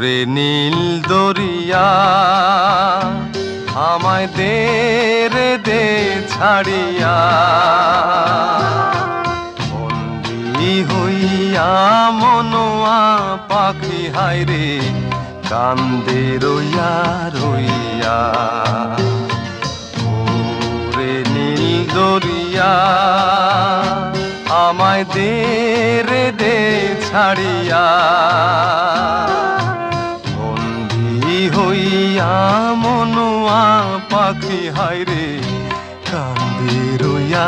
ওরে নীল দরিয়া, আমায় দে রে দে ছাড়িয়া। বন্দি হইয়া মনোয়া পাখি হাইরে কান্দে রইয়া রইয়া। ওরে নীল দরিয়া, আমায় দে রে দে ছাড়িয়া। হইয়া মনোয়া পাখি হাইরে কান্দে রইয়া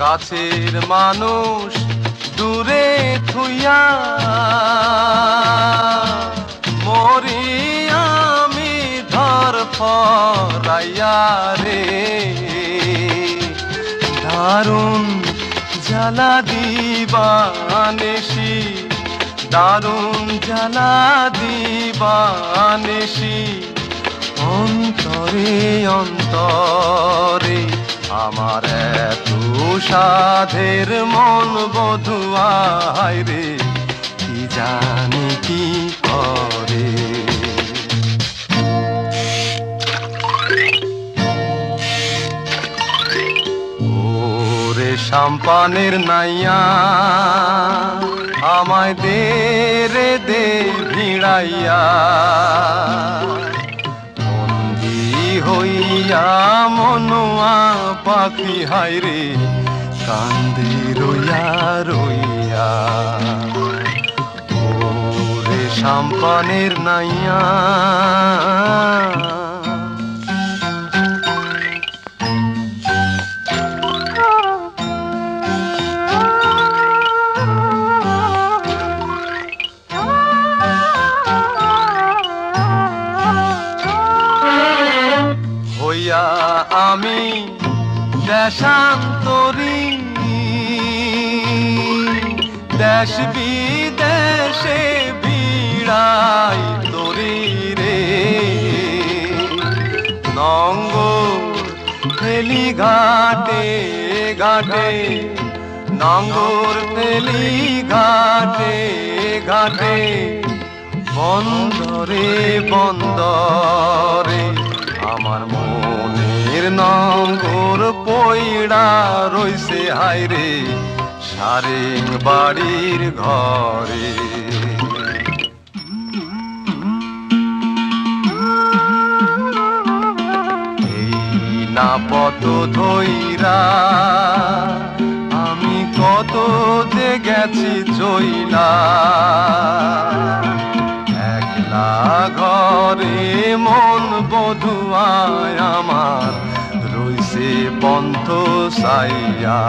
কাছের মানুষ দূরে থুইয়া মরি আমি ধর ফরাইয়া রে। দারুণ জ্বালা দিবানেশি দারুণ জ্বালা দিবানেশি। অন্তরে অন্তরে আমার এত সাধের মন বধুয়াই রে, কি জানি কি করে? সাম্পানের নাইয়া আমায় দে রে, দে ভিড়াইয়া। বন্দি হইয়া মনোয়া পাখি হাইরে কান্দি রইয়া রইয়া। ও রে সাম্পানের নাইয়া হইয়া আমি দেশান্তরী দেশ বিদেশে বিড়াই তরি রে। নঙ্গ ফেলি ঘাটে ঘাটে, নঙ্গর ফেলি ঘাটে ঘাটে, বন্দরে বন্দরে। পইড়া রইছে হাইরে সারেং বাড়ির ঘরে। না পত ধইরা আমি কত যে গেছি চইলা, একলা ঘরে মন বধুয়ায় আমার সে পন্থ সাইয়া।